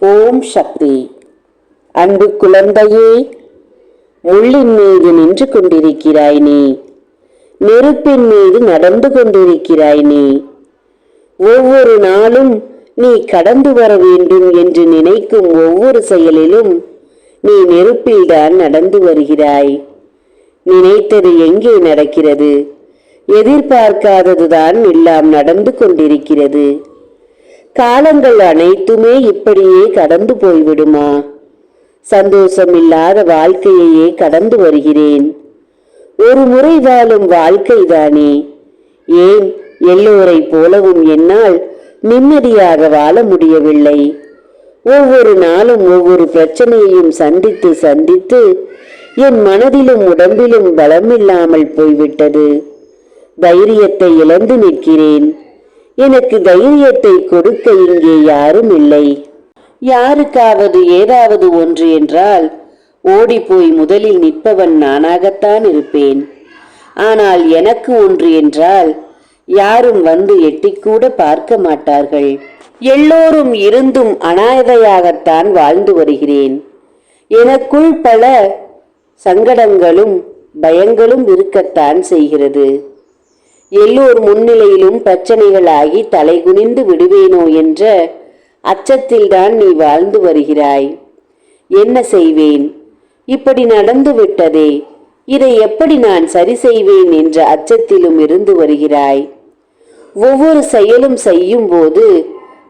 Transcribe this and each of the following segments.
ஓம் சக்தி. அன்பு குழந்தையே முள்ளின் மீது நின்று கொண்டிருக்கிறாய் நீ. நெருப்பின் மீது நடந்து கொண்டிருக்கிறாய் நீ. ஒவ்வொரு நாளும் நீ கடந்து வர வேண்டும் என்று நினைக்கும் ஒவ்வொரு செயலிலும் நீ நெருப்பில்தான் நடந்து வருகிறாய். நினைத்தது எங்கே நடக்கிறது? எதிர்பார்க்காததுதான் எல்லாம் நடந்து கொண்டிருக்கிறது. காலங்கள் அனைத்துமே இப்படியே கடந்து போய்விடுமா? சந்தோஷம் இல்லாத வாழ்க்கையையே கடந்து வருகிறேன். ஒரு முறை வாழும் வாழ்க்கைதானே ஏன் எல்லோரை போலவும் என்னால் நிம்மதியாக வாழ முடியவில்லை? ஒவ்வொரு நாளும் ஒவ்வொரு பிரச்சனையையும் சந்தித்து சந்தித்து என் மனதிலும் உடம்பிலும் பலமில்லாமல் போய்விட்டது. தைரியத்தை இழந்து நிற்கிறேன். எனக்கு தைரியத்தை கொடுக்க இங்கே யாரும் இல்லை யாருக்காவது ஏதாவது ஒன்று என்றால் ஓடிப்போய் முதலில் நிற்பவன் நானாகத்தான் இருப்பேன். ஆனால் எனக்கு ஒன்று என்றால் யாரும் வந்து எட்டிக்கூட பார்க்க மாட்டார்கள். எல்லோரும் இருந்தும் அனாதையாகத்தான் வாழ்ந்து வருகிறேன். எனக்குள் பல சங்கடங்களும் பயங்களும் இருக்கத்தான் செய்கிறது. எல்லோர் முன்னிலையிலும் பிரச்சனைகளாகி தலைகுனிந்து விடுவேனோ என்ற அச்சத்தில்தான் நீ வாழ்ந்து வருகிறாய். என்ன செய்வேன்? இப்படி நடந்து விட்டதே. இதை எப்படி நான் சரி செய்வேன் என்ற அச்சத்திலும் இருந்து வருகிறாய். ஒவ்வொரு செயலும் செய்யும் போது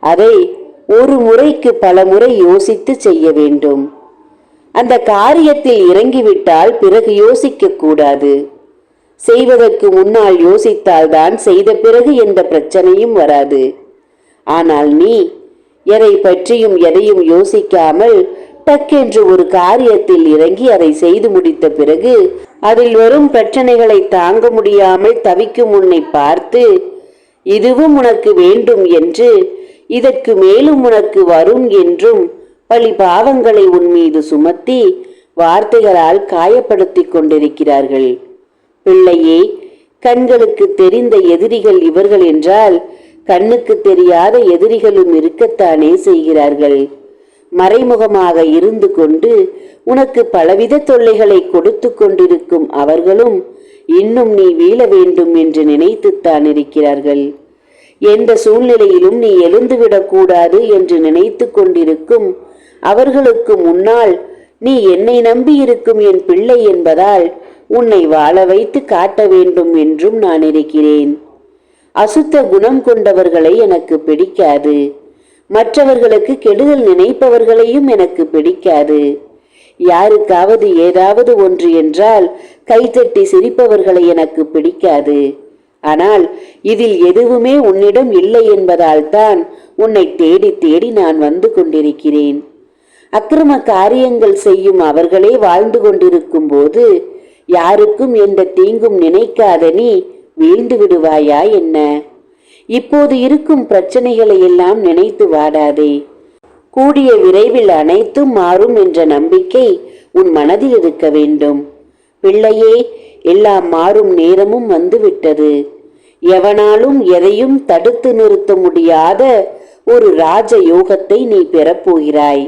அதை ஒரு முறைக்கு பல முறை யோசித்து செய்ய வேண்டும். அந்த காரியத்தில் இறங்கிவிட்டால் பிறகு யோசிக்க கூடாது. செய்வதற்கு முன்னால் யோசித்தால்தான் செய்த பிறகு எந்த பிரச்சனையும் வராது. ஆனால் நீ எதை பற்றியும் எதையும் யோசிக்காமல் டக்கென்று ஒரு காரியத்தில் இறங்கி அதை செய்து முடித்த பிறகு அதில் வரும் பிரச்சனைகளை தாங்க முடியாமல் தவிக்கும் உன்னை பார்த்து இதுவும் உனக்கு வேண்டும் என்று இதற்கு மேலும் உனக்கு வரும் என்றும் பழி பாவங்களை உன் மீது சுமத்தி வார்த்தைகளால் காயப்படுத்திக் கொண்டிருக்கிறார்கள். பிள்ளையே கண்களுக்கு தெரிந்த எதிரிகள் இவர்கள் என்றால் கண்ணுக்கு தெரியாத எதிரிகளும் இருக்கத்தானே செய்கிறார்கள். மறைமுகமாக இருந்து கொண்டு உனக்கு பலவித தொல்லைகளை கொடுத்து கொண்டிருக்கும் அவர்களும் இன்னும் நீ வீழ வேண்டும் என்று நினைத்துத்தான் இருக்கிறார்கள். எந்த சூழ்நிலையிலும் நீ எழுந்துவிடக் கூடாது என்று நினைத்து கொண்டிருக்கும் அவர்களுக்கு முன்னால் நீ என்னை நம்பியிருக்கும் என் பிள்ளை என்பதால் உன்னை வாழ வைத்து காட்ட வேண்டும் என்றும் நான் இருக்கிறேன். அசுத்த குணம் கொண்டவர்களை எனக்கு பிடிக்காது. மற்றவர்களுக்கு கெடுதல் நினைப்பவர்களையும் எனக்கு பிடிக்காது. யாருக்காவது ஏதாவது ஒன்று என்றால் கைத்தட்டி சிரிப்பவர்களை எனக்கு பிடிக்காது. ஆனால் இதில் எதுவுமே உன்னிடம் இல்லை என்பதால் தான் உன்னை தேடி தேடி நான் வந்து கொண்டிருக்கிறேன். அக்கிரம காரியங்கள் செய்யும் அவர்களே வாழ்ந்து கொண்டிருக்கும் போது யாருக்கும் எந்த தீங்கும் நினைக்காத நீ வீழ்ந்து விடுவாயா என்ன? இப்போது இருக்கும் பிரச்சனைகளை எல்லாம் நினைத்து வாடாதே. கூடிய விரைவில் அனைத்தும் மாறும் என்ற நம்பிக்கை உன் மனதில் இருக்க வேண்டும். பிள்ளையே எல்லாம் மாறும் நேரமும் வந்துவிட்டது. எவனாலும் எதையும் தடுத்து நிறுத்த முடியாத ஒரு ராஜ யோகத்தை நீ பெறப்போகிறாய்.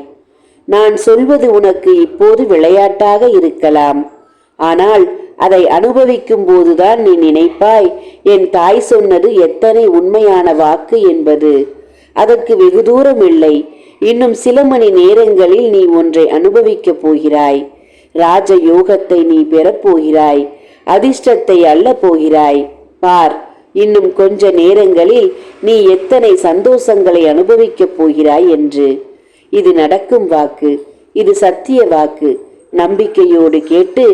நான் சொல்வது உனக்கு இப்போது விளையாட்டாக இருக்கலாம். ஆனால் அதை அனுபவிக்கும் போதுதான் நீ நினைப்பாய் என் தாய் சொன்னது எத்தனை உண்மையான வாக்கு என்பது? அதற்கு வெகு தூரம் இல்லை. இன்னும் சில மணி நேரங்களில் நீ ஒன்றை அனுபவிக்கப் போகிறாய். ராஜ யோகத்தை நீ பெறப்போகிறாய் அதிர்ஷ்டத்தை அல்ல போகிறாய். பார் இன்னும் கொஞ்ச நேரங்களில் நீ எத்தனை சந்தோஷங்களை அனுபவிக்கப் போகிறாய் என்று. இது நடக்கும் வாக்கு. இது சத்திய வாக்கு. நம்பிக்கையோடு கேட்டு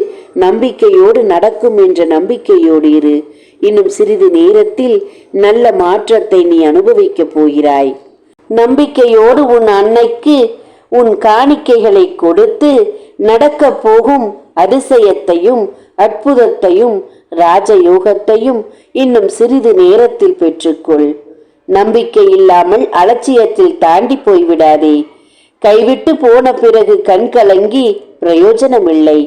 நம்பிக்கையோடு நடக்கும் என்ற நம்பிக்கையோடு இரு. இன்னும் சிறிது நேரத்தில் நல்ல மாற்றத்தை நீ அனுபவிக்கப் போகிறாய். நம்பிக்கையோடு உன் அன்னைக்கு உன் காணிக்கைகளை கொடுத்து நடக்கப் போகும் அதிசயத்தையும் அற்புதத்தையும் ராஜயோகத்தையும் இன்னும் சிறிது நேரத்தில் பெற்றுக்கொள். நம்பிக்கை இல்லாமல் அலட்சியத்தில் தாண்டி போய்விடாதே. கைவிட்டு போன பிறகு கண்கலங்கி பிரயோஜனமில்லை.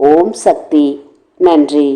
ஓம் சக்தி நன்றி